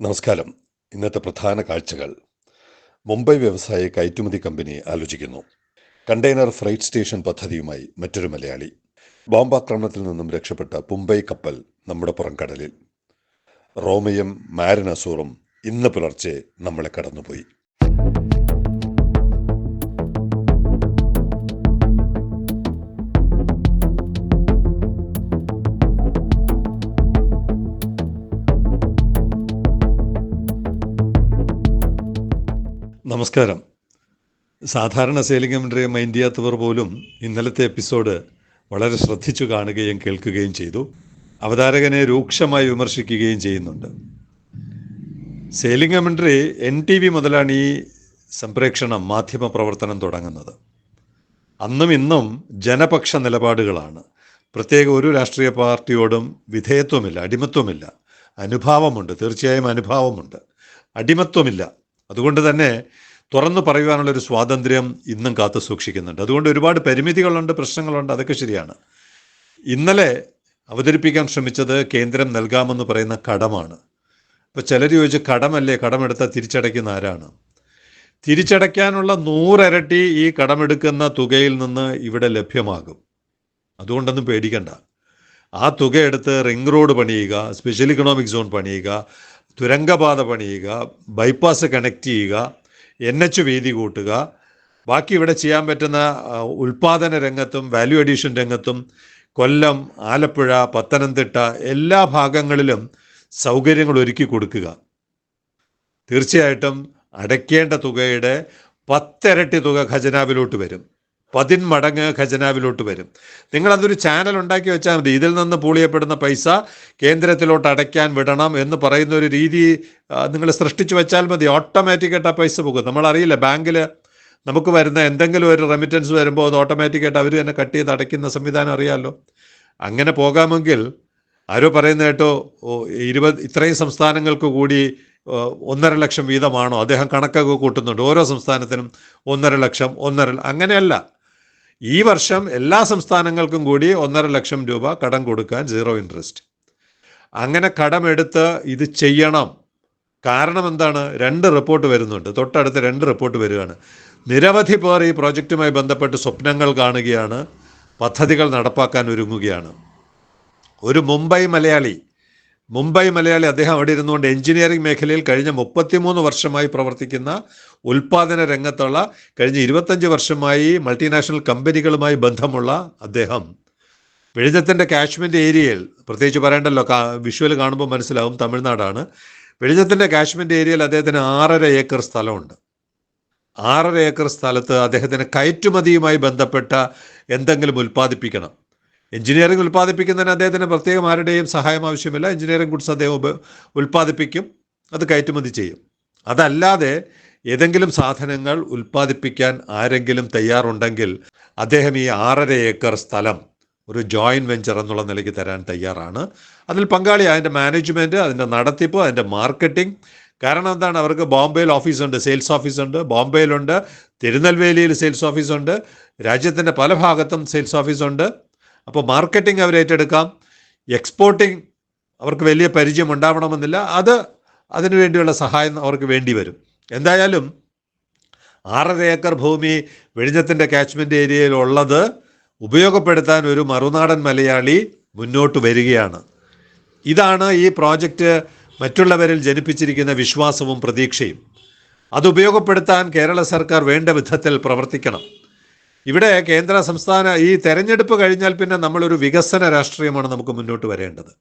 നമസ്കാരം. ഇന്നത്തെ പ്രധാന കാഴ്ചകൾ. മുംബൈ വ്യവസായ കയറ്റുമതി കമ്പനി ആലോചിക്കുന്നു. കണ്ടെയ്നർ ഫ്രൈറ്റ് സ്റ്റേഷൻ പദ്ധതിയുമായി മറ്റൊരു മലയാളി. ബോംബാക്രമണത്തിൽ നിന്നും രക്ഷപ്പെട്ട മുംബൈ കപ്പൽ നമ്മുടെ പുറംകടലിൽ. റോമയും മാരിനസൂറും ഇന്ന് പുലർച്ചെ നമ്മളെ കടന്നുപോയി. നമസ്കാരം. സാധാരണ സെയിലിംഗ് കമൻട്രിയെ മൈൻഡ് ചെയ്യാത്തവർ പോലും ഇന്നലത്തെ എപ്പിസോഡ് വളരെ ശ്രദ്ധിച്ചു കാണുകയും കേൾക്കുകയും ചെയ്തു. അവതാരകനെ രൂക്ഷമായി വിമർശിക്കുകയും ചെയ്യുന്നുണ്ട്. Sailing commentary N T V മുതലാണ് ഈ സംപ്രേക്ഷണം മാധ്യമ പ്രവർത്തനം തുടങ്ങുന്നത്. അന്നും ഇന്നും ജനപക്ഷ നിലപാടുകളാണ്. പ്രത്യേക ഒരു രാഷ്ട്രീയ പാർട്ടിയോടും വിധേയത്വമില്ല അടിമത്വമില്ല. അനുഭാവമുണ്ട് തീർച്ചയായും അനുഭാവമുണ്ട്. അടിമത്വമില്ല. അതുകൊണ്ട് തന്നെ തുറന്നു പറയുവാനുള്ളൊരു സ്വാതന്ത്ര്യം ഇന്നും കാത്തു സൂക്ഷിക്കുന്നുണ്ട്. അതുകൊണ്ട് ഒരുപാട് പരിമിതികളുണ്ട് പ്രശ്നങ്ങളുണ്ട് അതൊക്കെ ശരിയാണ്. ഇന്നലെ അവതരിപ്പിക്കാൻ ശ്രമിച്ചത് കേന്ദ്രം നൽകാമെന്ന് പറയുന്ന കടമാണ്. ഇപ്പോൾ ചിലർ ചോദിച്ചു കടമല്ലേ? കടമെടുത്ത തിരിച്ചടയ്ക്കുന്ന ആരാണ്? തിരിച്ചടയ്ക്കാനുള്ള നൂറരട്ടി ഈ കടമെടുക്കുന്ന തുകയിൽ നിന്ന് ഇവിടെ ലഭ്യമാകും. അതുകൊണ്ടൊന്നും പേടിക്കണ്ട. ആ തുക എടുത്ത് റിംഗ് റോഡ് പണിയുക സ്പെഷ്യൽ ഇക്കണോമിക് സോൺ പണിയുക തുരങ്കപാത പണിയുക ബൈപ്പാസ് കണക്ട് ചെയ്യുക എൻ എച്ച് വീതി കൂട്ടുക. ബാക്കി ഇവിടെ ചെയ്യാൻ പറ്റുന്ന ഉൽപാദന രംഗത്തും വാല്യൂ അഡീഷൻ രംഗത്തും കൊല്ലം ആലപ്പുഴ പത്തനംതിട്ട എല്ലാ ഭാഗങ്ങളിലും സൗകര്യങ്ങൾ ഒരുക്കി കൊടുക്കുക. തീർച്ചയായിട്ടും അടയ്ക്കേണ്ട തുകയുടെ പത്തിരട്ടി തുക ഖജനാവിലോട്ട് വരും. പതിന്മടങ്ങ് ഖജനാവിലോട്ട് വരും. നിങ്ങൾ അതൊരു ചാനൽ ഉണ്ടാക്കി വെച്ചാൽ മതി. ഇതിൽ നിന്ന് പൂളിയപ്പെടുന്ന പൈസ കേന്ദ്രത്തിലോട്ട് അടയ്ക്കാൻ വിടണം എന്ന് പറയുന്ന ഒരു രീതി നിങ്ങൾ സൃഷ്ടിച്ചു വെച്ചാൽ മതി. ഓട്ടോമാറ്റിക്കായിട്ട് ആ പൈസ പോകും. നമ്മളറിയില്ല ബാങ്കിൽ നമുക്ക് വരുന്ന എന്തെങ്കിലും ഒരു റെമിറ്റൻസ് വരുമ്പോൾ അത് ഓട്ടോമാറ്റിക്കായിട്ട് അവർ തന്നെ കട്ട് ചെയ്ത് അടയ്ക്കുന്ന സംവിധാനം അറിയാമല്ലോ അങ്ങനെ പോകാമെങ്കിൽ ആരോ പറയുന്ന കേട്ടോ ഇരുപത് ഇത്രയും സംസ്ഥാനങ്ങൾക്ക് കൂടി ഒന്നര ലക്ഷം വീതമാണോ? അദ്ദേഹം കണക്കൊക്കെ കൂട്ടുന്നുണ്ട്. ഓരോ സംസ്ഥാനത്തിനും ഒന്നര ലക്ഷം ഒന്നര അങ്ങനെയല്ല. ഈ വർഷം എല്ലാ സംസ്ഥാനങ്ങൾക്കും കൂടി ഒന്നര ലക്ഷം രൂപ കടം കൊടുക്കാൻ സീറോ ഇൻട്രസ്റ്റ് അങ്ങനെ കടമെടുത്ത് ഇത് ചെയ്യണം. കാരണം എന്താണ്? രണ്ട് റിപ്പോർട്ട് വരുന്നുണ്ട്. തൊട്ടടുത്ത് രണ്ട് റിപ്പോർട്ട് വരികയാണ്. നിരവധി പേർ ഈ പ്രോജക്റ്റുമായി ബന്ധപ്പെട്ട് സ്വപ്നങ്ങൾ കാണുകയാണ്. പദ്ധതികൾ നടപ്പാക്കാൻ ഒരുങ്ങുകയാണ്. ഒരു മുംബൈ മലയാളി മുംബൈ മലയാളി അദ്ദേഹം അവിടെ ഇരുന്നുകൊണ്ട് എഞ്ചിനീയറിംഗ് മേഖലയിൽ കഴിഞ്ഞ മുപ്പത്തിമൂന്ന് വർഷമായി പ്രവർത്തിക്കുന്ന ഉൽപാദന രംഗത്തുള്ള കഴിഞ്ഞ ഇരുപത്തഞ്ച് വർഷമായി മൾട്ടിനാഷണൽ കമ്പനികളുമായി ബന്ധമുള്ള അദ്ദേഹം. വെളിഞ്ഞത്തിന്റെ കാശ്മീർ ഏരിയയിൽ പ്രത്യേകിച്ച് പറയേണ്ടല്ലോ വിഷ്വൽ കാണുമ്പോൾ മനസ്സിലാവും തമിഴ്നാടാണ്. വെളിഞ്ഞത്തിന്റെ കാശ്മീർ ഏരിയയിൽ അദ്ദേഹത്തിന് ആറര ഏക്കർ സ്ഥലമുണ്ട്. ആറര ഏക്കർ സ്ഥലത്ത് അദ്ദേഹത്തിന് കയറ്റുമതിയുമായി ബന്ധപ്പെട്ട എന്തെങ്കിലും ഉൽപ്പാദിപ്പിക്കണം. എഞ്ചിനീയറിംഗ് ഉൽപ്പാദിപ്പിക്കുന്നതിന് അദ്ദേഹത്തിന് പ്രത്യേകം ആരുടെയും സഹായം ആവശ്യമില്ല. എഞ്ചിനീയറിംഗ് ഗുഡ്സ് അദ്ദേഹം ഉൽപ്പാദിപ്പിക്കും. അത് കയറ്റുമതി ചെയ്യും. അതല്ലാതെ ഏതെങ്കിലും സാധനങ്ങൾ ഉൽപ്പാദിപ്പിക്കാൻ ആരെങ്കിലും തയ്യാറുണ്ടെങ്കിൽ അദ്ദേഹം ഈ ആറര ഏക്കർ സ്ഥലം ഒരു ജോയിന്റ് വെഞ്ചർ എന്നുള്ള നിലയ്ക്ക് തരാൻ തയ്യാറാണ്. അതിൽ പങ്കാളി അതിന്റെ മാനേജ്മെന്റ് അതിന്റെ നടത്തിപ്പ് അതിന്റെ മാർക്കറ്റിംഗ്. കാരണം എന്താണ്? അവർക്ക് ബോംബെയിൽ ഓഫീസുണ്ട് സെയിൽസ് ഓഫീസുണ്ട് ബോംബെയിലുണ്ട് തിരുനെൽവേലിയിൽ സെയിൽസ് ഓഫീസുണ്ട് രാജ്യത്തിന്റെ പല ഭാഗത്തും സെയിൽസ് ഓഫീസുണ്ട്. അപ്പോൾ മാർക്കറ്റിംഗ് അവർ ഏറ്റെടുക്കാം. എക്സ്പോർട്ടിങ് അവർക്ക് വലിയ പരിചയം ഉണ്ടാവണമെന്നില്ല. അത് അതിനു വേണ്ടിയുള്ള സഹായം അവർക്ക് വേണ്ടി വരും. എന്തായാലും ആറര ഏക്കർ ഭൂമി വെളിഞ്ഞത്തിന്റെ കാച്ച്മെന്റ് ഏരിയയിലുള്ളത് ഉപയോഗപ്പെടുത്താൻ ഒരു മറുനാടൻ മലയാളി മുന്നോട്ട് വരികയാണ്. ഇതാണ് ഈ പ്രോജക്റ്റ് മറ്റുള്ളവരിൽ ജനിപ്പിച്ചിരിക്കുന്ന വിശ്വാസവും പ്രതീക്ഷയും. അത് ഉപയോഗപ്പെടുത്താൻ കേരള സർക്കാർ വേണ്ട വിധത്തിൽ പ്രവർത്തിക്കണം. ഇവിടെ കേന്ദ്ര സംസ്ഥാന ഈ തെരഞ്ഞെടുപ്പ് കഴിഞ്ഞാൽ പിന്നെ നമ്മളൊരു വികസന രാഷ്ട്രീയമാണ് നമുക്ക് മുന്നോട്ട് വരേണ്ടത്.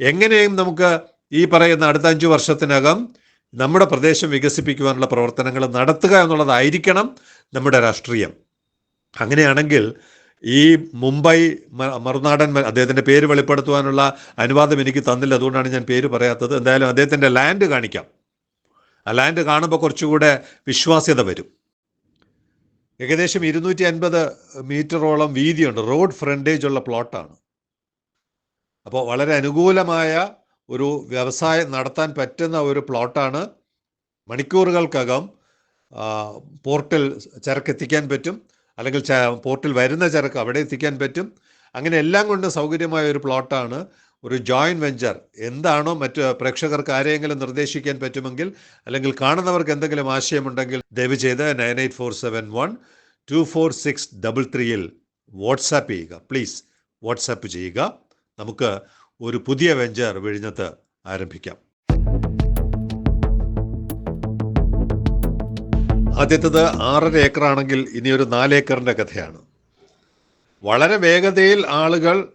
എങ്ങനെയും നമുക്ക് ഈ പറയുന്ന അടുത്ത അഞ്ച് വർഷത്തിനകം നമ്മുടെ പ്രദേശം വികസിപ്പിക്കുവാനുള്ള പ്രവർത്തനങ്ങൾ നടത്തുക എന്നുള്ളതായിരിക്കണം നമ്മുടെ രാഷ്ട്രീയം. അങ്ങനെയാണെങ്കിൽ ഈ മുംബൈ മറുനാടൻ അദ്ദേഹത്തിന്റെ പേര് വെളിപ്പെടുത്തുവാനുള്ള അനുവാദം എനിക്ക് തന്നില്ല. അതുകൊണ്ടാണ് ഞാൻ പേര് പറയാത്തത്. എന്തായാലും അദ്ദേഹത്തിന്റെ ലാൻഡ് കാണിക്കാം. ആ ലാൻഡ് കാണുമ്പോൾ കുറച്ചുകൂടെ വിശ്വാസ്യത വരും. ഏകദേശം ഇരുന്നൂറ്റി അൻപത് മീറ്ററോളം വീതിയുണ്ട്. റോഡ് ഫ്രണ്ടേജ് ഉള്ള പ്ലോട്ടാണ്. അപ്പോൾ വളരെ അനുകൂലമായ ഒരു വ്യവസായം നടത്താൻ പറ്റുന്ന ഒരു പ്ലോട്ടാണ്. മണിക്കൂറുകൾക്കകം പോർട്ടിൽ ചരക്ക് എത്തിക്കാൻ പറ്റും. അല്ലെങ്കിൽ പോർട്ടിൽ വരുന്ന ചരക്ക് അവിടെ എത്തിക്കാൻ പറ്റും. അങ്ങനെ എല്ലാം കൊണ്ട് സൗകര്യമായ ഒരു പ്ലോട്ടാണ്. ഒരു ജോയിന്റ് വെഞ്ചർ എന്താണോ മറ്റ് പ്രേക്ഷകർക്ക് ആരെയെങ്കിലും നിർദ്ദേശിക്കാൻ പറ്റുമെങ്കിൽ അല്ലെങ്കിൽ കാണുന്നവർക്ക് എന്തെങ്കിലും ആശയമുണ്ടെങ്കിൽ ദയവ് ചെയ്ത് nine eight four seven one two four six double ത്രീയിൽ വാട്സാപ്പ് ചെയ്യുക. പ്ലീസ് വാട്സാപ്പ് ചെയ്യുക. നമുക്ക് ഒരു പുതിയ വെഞ്ചർ വിഴിഞ്ഞത്ത് ആരംഭിക്കാം. ആദ്യത്തത് ആറര ഏക്കറാണെങ്കിൽ ഇനി ഒരു നാലേക്കറിന്റെ കഥയാണ്. വളരെ വേഗതയിൽ ആളുകൾ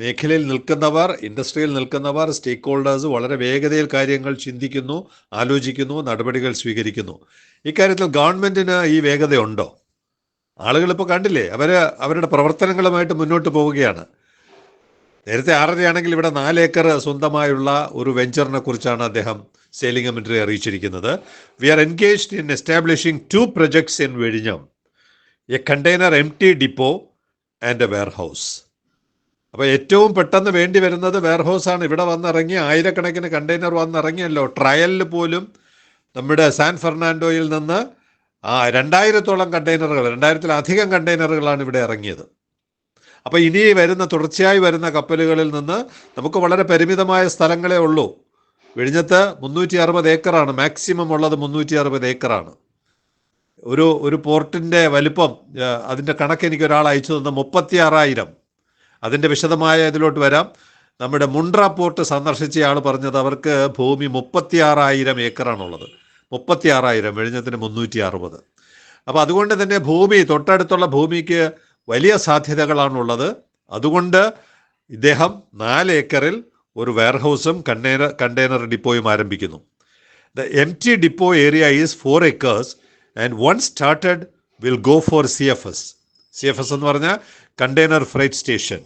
മേഖലയിൽ നിൽക്കുന്നവർ ഇൻഡസ്ട്രിയിൽ നിൽക്കുന്നവർ സ്റ്റേക്ക് ഹോൾഡേഴ്സ് വളരെ വേഗതയിൽ കാര്യങ്ങൾ ചിന്തിക്കുന്നു ആലോചിക്കുന്നു നടപടികൾ സ്വീകരിക്കുന്നു. ഇക്കാര്യത്തിൽ ഗവൺമെന്റിന് ഈ വേഗതയുണ്ടോ? ആളുകൾ ഇപ്പോൾ കണ്ടില്ലേ അവർ അവരുടെ പ്രവർത്തനങ്ങളുമായിട്ട് മുന്നോട്ട് പോവുകയാണ്. നേരത്തെ ആറരയാണെങ്കിൽ ഇവിടെ നാല് ഏക്കർ സ്വന്തമായുള്ള ഒരു വെഞ്ചറിനെ കുറിച്ചാണ് അദ്ദേഹം സെയിലിംഗ് കമൻട്രി അറിയിച്ചിരിക്കുന്നത്. We are engaged in establishing two projects in വെഴിഞ്ഞം a container M T depot and a warehouse അപ്പോൾ ഏറ്റവും പെട്ടെന്ന് വേണ്ടി വരുന്നത് വെയർ ഹൗസാണ് ഇവിടെ വന്നിറങ്ങി ആയിരക്കണക്കിന് കണ്ടെയ്നർ വന്നിറങ്ങിയല്ലോ. ട്രയലിൽ പോലും നമ്മുടെ സാൻ ഫെർണാൻഡോയിൽ നിന്ന് ആ രണ്ടായിരത്തോളം കണ്ടെയ്നറുകൾ രണ്ടായിരത്തിലധികം കണ്ടെയ്നറുകളാണ് ഇവിടെ ഇറങ്ങിയത്. അപ്പോൾ ഇനി വരുന്ന തുടർച്ചയായി വരുന്ന കപ്പലുകളിൽ നിന്ന് നമുക്ക് വളരെ പരിമിതമായ സ്ഥലങ്ങളേ ഉള്ളൂ. വിഴിഞ്ഞത്ത് മുന്നൂറ്റി അറുപത് ഏക്കറാണ്. മാക്സിമം ഉള്ളത് മുന്നൂറ്റി അറുപത് ഏക്കറാണ്. ഒരു ഒരു പോർട്ടിന്റെ വലിപ്പം അതിന്റെ കണക്ക് എനിക്ക് ഒരാൾ അയച്ചു തന്ന മുപ്പത്തി ആറായിരം അതിന്റെ വിശദമായ ഇതിലോട്ട് വരാം. നമ്മുടെ മുണ്ട്ര പോർട്ട് സന്ദർശിച്ചയാൾ പറഞ്ഞത് അവർക്ക് ഭൂമി മുപ്പത്തി ആറായിരം ഏക്കറാണുള്ളത്. മുപ്പത്തി ആറായിരം വിഴിഞ്ഞത്തിന് മുന്നൂറ്റി അറുപത് അപ്പോൾ അതുകൊണ്ട് തന്നെ ഭൂമി തൊട്ടടുത്തുള്ള ഭൂമിക്ക് വലിയ സാധ്യതകളാണുള്ളത്. അതുകൊണ്ട് ഇദ്ദേഹം നാല് ഏക്കറിൽ ഒരു വെയർഹൗസും കണ്ടെയ്നർ കണ്ടെയ്നർ ഡിപ്പോയും ആരംഭിക്കുന്നു. The M T depot area is four acres and one started will go for C F S. C F S എന്ന് പറഞ്ഞാൽ freight station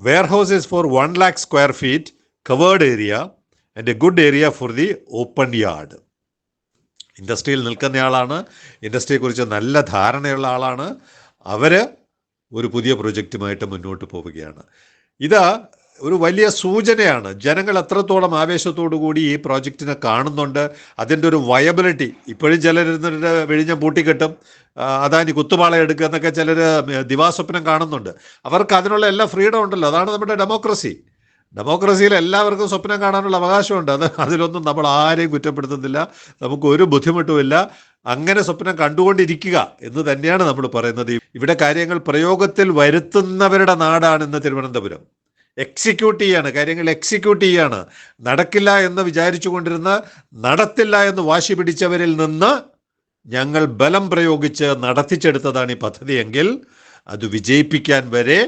warehouses for one lakh square feet covered area and a good area for the open yard ഇൻഡസ്ട്രിയിൽ നിൽക്കുന്നയാളാണ് ഇൻഡസ്ട്രിയെക്കുറിച്ച് നല്ല ധാരണയുള്ള ആളാണ്. അവർ ഒരു പുതിയ പ്രൊജക്റ്റുമായിട്ട് മുന്നോട്ട് പോവുകയാണ്. ഇത് ഒരു വലിയ സൂചനയാണ്. ജനങ്ങൾ എത്രത്തോളം ആവേശത്തോടു കൂടി ഈ പ്രോജക്റ്റിനെ കാണുന്നുണ്ട് അതിന്റെ ഒരു വയബിലിറ്റി. ഇപ്പോഴും ചിലരുടെ വിഴിഞ്ഞ പൂട്ടിക്കെട്ടും അദാനി കുത്തുപാള എടുക്കുക എന്നൊക്കെ ചിലർ ദിവാസ്വപ്നം കാണുന്നുണ്ട്. അവർക്ക് അതിനുള്ള എല്ലാ ഫ്രീഡം ഉണ്ടല്ലോ. അതാണ് നമ്മുടെ ഡെമോക്രസി. ഡെമോക്രസിയിൽ എല്ലാവർക്കും സ്വപ്നം കാണാനുള്ള അവകാശമുണ്ട്. അത് അതിലൊന്നും നമ്മൾ ആരെയും കുറ്റപ്പെടുത്തുന്നില്ല. നമുക്ക് ഒരു ബുദ്ധിമുട്ടുമില്ല. അങ്ങനെ സ്വപ്നം കണ്ടുകൊണ്ടിരിക്കുക എന്ന് തന്നെയാണ് നമ്മൾ പറയുന്നത്. ഇവിടെ കാര്യങ്ങൾ പ്രയോഗത്തിൽ വരുത്തുന്നവരുടെ നാടാണ് ഇന്ന് തിരുവനന്തപുരം. എക്സിക്യൂട്ട് ചെയ്യാണ് കാര്യങ്ങൾ എക്സിക്യൂട്ട് ചെയ്യാണ്. നടക്കില്ല എന്ന് വിചാരിച്ചു കൊണ്ടിരുന്ന നടത്തില്ല എന്ന് വാശി പിടിച്ചവരിൽ നിന്ന് ഞങ്ങൾ ബലം പ്രയോഗിച്ച് നടത്തിച്ചെടുത്തതാണ് ഈ പദ്ധതിയെങ്കിൽ അത് വിജയിപ്പിക്കാൻ വരെ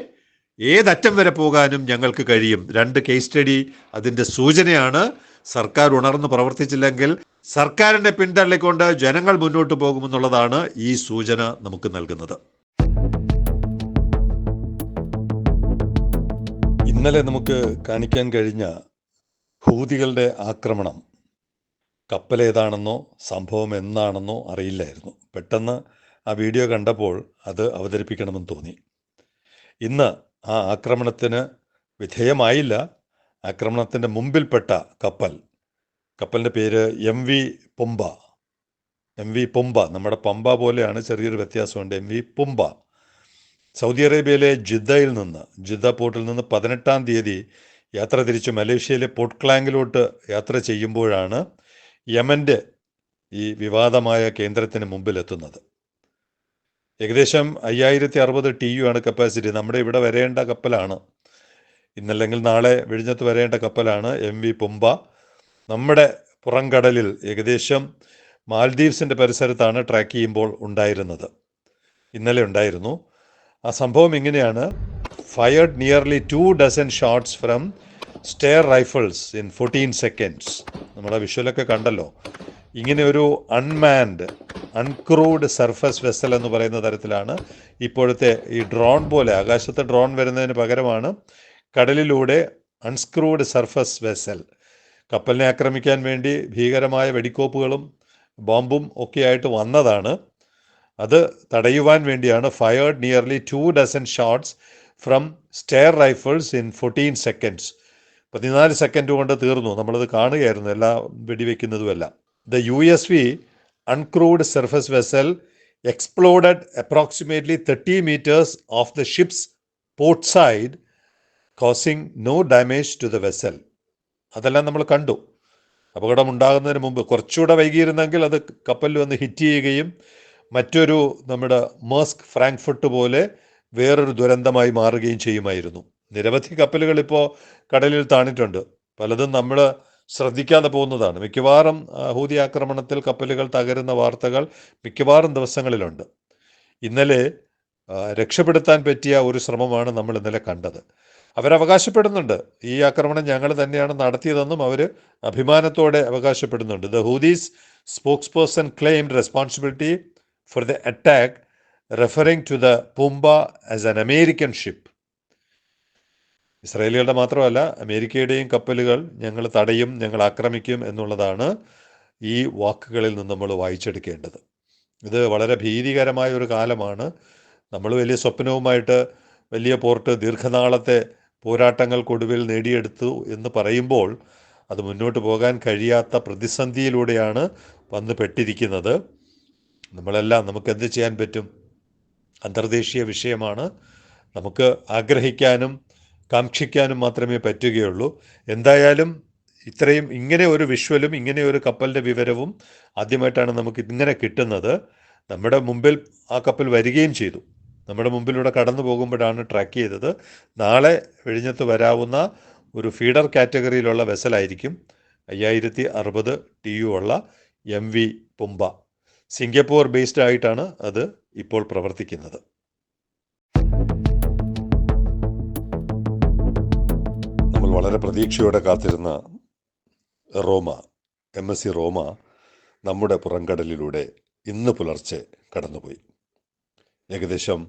ഏതറ്റം വരെ പോകാനും ഞങ്ങൾക്ക് കഴിയും. രണ്ട് കേസ് സ്റ്റഡി അതിന്റെ സൂചനയാണ്. സർക്കാർ ഉണർന്ന് പ്രവർത്തിച്ചില്ലെങ്കിൽ സർക്കാരിനെ പിന്തള്ളിക്കൊണ്ട് ജനങ്ങൾ മുന്നോട്ട് പോകുമെന്നുള്ളതാണ് ഈ സൂചന നമുക്ക് നൽകുന്നത്. ഇന്നലെ നമുക്ക് കാണിക്കാൻ കഴിഞ്ഞ ഹൂതികളുടെ ആക്രമണം കപ്പൽ ഏതാണെന്നോ സംഭവം എന്താണെന്നോ അറിയില്ലായിരുന്നു. പെട്ടെന്ന് ആ വീഡിയോ കണ്ടപ്പോൾ അത് അവതരിപ്പിക്കണമെന്ന് തോന്നി. ഇന്ന് ആ ആക്രമണത്തിന് വിധേയമായില്ല. ആക്രമണത്തിന്റെ മുമ്പിൽപ്പെട്ട കപ്പൽ കപ്പലിന്റെ പേര് M V Pumba. M V Pumba നമ്മുടെ പമ്പ പോലെയാണ് ചെറിയൊരു വ്യത്യാസമുണ്ട്. M V പൊമ്പ. സൗദി അറേബ്യയിലെ ജിദ്ദയിൽ നിന്ന് ജിദ്ദ പോർട്ടിൽ നിന്ന് പതിനെട്ടാം തീയതി യാത്ര തിരിച്ച് മലേഷ്യയിലെ പോർട്ട് ക്ലാങ്കിലോട്ട് യാത്ര ചെയ്യുമ്പോഴാണ് യമന്റെ ഈ വിവാദമായ കേന്ദ്രത്തിന് മുമ്പിലെത്തുന്നത്. ഏകദേശം അയ്യായിരത്തി അറുപത് ടി യു ആണ് കപ്പാസിറ്റി. നമ്മുടെ ഇവിടെ വരേണ്ട കപ്പലാണ്. ഇന്നല്ലെങ്കിൽ നാളെ വിഴിഞ്ഞത്ത് വരേണ്ട കപ്പലാണ് എം വി പുമ്പ നമ്മുടെ പുറംകടലിൽ ഏകദേശം മാൽദീവ്സിന്റെ പരിസരത്താണ് ട്രാക്ക് ചെയ്യുമ്പോൾ ഉണ്ടായിരുന്നത്. ഇന്നലെ ഉണ്ടായിരുന്നു. ആ സംഭവം ഇങ്ങനെയാണ്. Fired nearly two dozen shots from stair rifles in fourteen seconds നമ്മുടെ വിഷ്വലൊക്കെ കണ്ടല്ലോ. ഇങ്ങനെ ഒരു അൺമാൻഡ് അൺക്രൂഡ് സർഫസ് വെസൽ എന്ന് പറയുന്ന തരത്തിലാണ് ഇപ്പോഴത്തെ ഈ ഡ്രോൺ പോലെ ആകാശത്ത് ഡ്രോൺ വരുന്നതിന് പകരമാണ് കടലിലൂടെ അൺസ്ക്രൂഡ് സർഫസ് വെസൽ കപ്പലിനെ ആക്രമിക്കാൻ വേണ്ടി ഭീകരമായ വെടിക്കോപ്പുകളും ബോംബും ഒക്കെയായിട്ട് വന്നതാണ്. അത് തടയുവാൻ വേണ്ടിയാണ് fired nearly two dozen shots from stair rifles in fourteen seconds പതിനാല് സെക്കൻഡ് കൊണ്ട് തീർന്നു. നമ്മളത് കാണുകയായിരുന്നു എല്ലാ വെടിവെക്കുന്നതുമെല്ലാം. The U S V uncrewed surface vessel exploded approximately thirty metres off the ship's port side causing no damage to the vessel അതെല്ലാം നമ്മൾ കണ്ടു. അപകടമുണ്ടാകുന്നതിന് മുമ്പ് കുറച്ചുകൂടെ വൈകിയിരുന്നെങ്കിൽ അത് കപ്പലിൽ വന്ന് ഹിറ്റ് ചെയ്യുകയും മറ്റൊരു നമ്മുടെ മേസ്ക് ഫ്രാങ്ക്ഫർട്ട് പോലെ വേറൊരു ദുരന്തമായി മാറുകയും ചെയ്യുമായിരുന്നു. നിരവധി കപ്പലുകൾ ഇപ്പോൾ കടലിൽ താണിട്ടുണ്ട്. പലതും നമ്മൾ ശ്രദ്ധിക്കാതെ പോകുന്നതാണ്. മിക്കവാറും ഹൂതി ആക്രമണത്തിൽ കപ്പലുകൾ തകരുന്ന വാർത്തകൾ മിക്കവാറും ദിവസങ്ങളിലുണ്ട്. ഇന്നലെ രക്ഷപ്പെടുത്താൻ പറ്റിയ ഒരു ശ്രമമാണ് നമ്മൾ ഇന്നലെ കണ്ടത്. അവരവകാശപ്പെടുന്നുണ്ട്. ഈ ആക്രമണം ഞങ്ങൾ തന്നെയാണ് നടത്തിയതെന്നും അവർ അഭിമാനത്തോടെ അവകാശപ്പെടുന്നുണ്ട്. The Houthis spokesperson claimed responsibility for the attack, referring to the Pumba as an American ship. ഇസ്രായേലികളുടെ മാത്രമല്ല അമേരിക്കയുടെയും കപ്പലുകൾ ഞങ്ങൾ തടയും ഞങ്ങൾ ആക്രമിക്കും എന്നുള്ളതാണ് ഈ വാക്കുകളിൽ നിന്ന് നമ്മൾ വായിച്ചെടുക്കേണ്ടത്. ഇത് വളരെ ഭീതികരമായ ഒരു കാലമാണ്. നമ്മൾ വലിയ സ്വപ്നവുമായിട്ട് വലിയ പോർട്ട് ദീർഘനാളത്തെ പോരാട്ടങ്ങൾക്കൊടുവിൽ നേടിയെടുത്തു എന്ന് പറയുമ്പോൾ അത് മുന്നോട്ട് പോകാൻ കഴിയാത്ത പ്രതിസന്ധിയിലൂടെയാണ് വന്ന് പെട്ടിരിക്കുന്നത് നമ്മളെല്ലാം നമുക്ക് എന്ത് ചെയ്യാൻ പറ്റും? അന്തർദേശീയ വിഷയമാണ്. നമുക്ക് ആഗ്രഹിക്കാനും കാക്ഷിക്കാനും മാത്രമേ പറ്റുകയുള്ളൂ. എന്തായാലും ഇത്രയും ഇങ്ങനെ ഒരു വിഷ്വലും ഇങ്ങനെ ഒരു കപ്പലിന്റെ വിവരവും ആദ്യമായിട്ടാണ് നമുക്ക് ഇങ്ങനെ കിട്ടുന്നത്. നമ്മുടെ മുമ്പിൽ ആ കപ്പൽ വരികയും ചെയ്തു. നമ്മുടെ മുമ്പിലൂടെ കടന്നു പോകുമ്പോഴാണ് ട്രാക്ക് ചെയ്തത്. നാളെ വിഴിഞ്ഞത്ത് വരാവുന്ന ഒരു ഫീഡർ കാറ്റഗറിയിലുള്ള വെസലായിരിക്കും അയ്യായിരത്തി അറുപത് ടി യു ഉള്ള M V Pumba Singapore based ആയിട്ടാണ് അത് ഇപ്പോൾ പ്രവർത്തിക്കുന്നത്. നമ്മൾ വളരെ പ്രതീക്ഷയോടെ കാത്തിരുന്ന Roma M S C Roma നമ്മുടെ പുറംകടലിലൂടെ ഇന്ന് പുലർച്ചെ കടന്നുപോയി. ഏകദേശം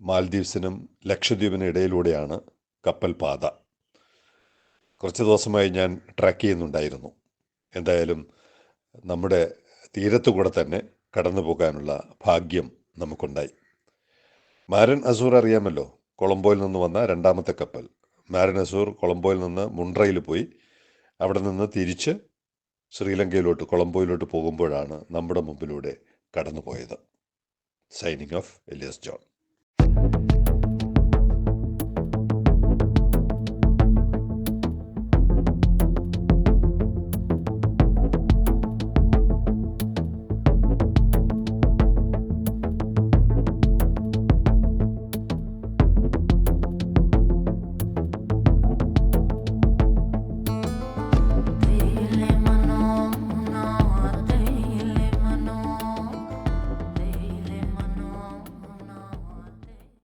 മാൽദീവ്സിനും ലക്ഷദ്വീപിനും ഇടയിലൂടെയാണ് കപ്പൽ പാത. കുറച്ച് ദിവസമായി ഞാൻ ട്രാക്ക് ചെയ്യുന്നുണ്ടായിരുന്നു. എന്തായാലും നമ്മുടെ തീരത്തുകൂടെ തന്നെ കടന്നു പോകാനുള്ള ഭാഗ്യം നമുക്കുണ്ടായി. മാരൻ അസൂർ അറിയാമല്ലോ കൊളംബോയിൽ നിന്ന് വന്ന രണ്ടാമത്തെ കപ്പൽ. മാരൻ അസൂർ കൊളംബോയിൽ നിന്ന് മുണ്ട്രയിൽ പോയി അവിടെ നിന്ന് തിരിച്ച് ശ്രീലങ്കയിലോട്ട് കൊളംബോയിലോട്ട് പോകുമ്പോഴാണ് നമ്മുടെ മുമ്പിലൂടെ കടന്നുപോയത്. Signing off Elias John.